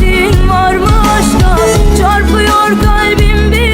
Cesaretin var mı aşka? Çarpıyor kalbim bir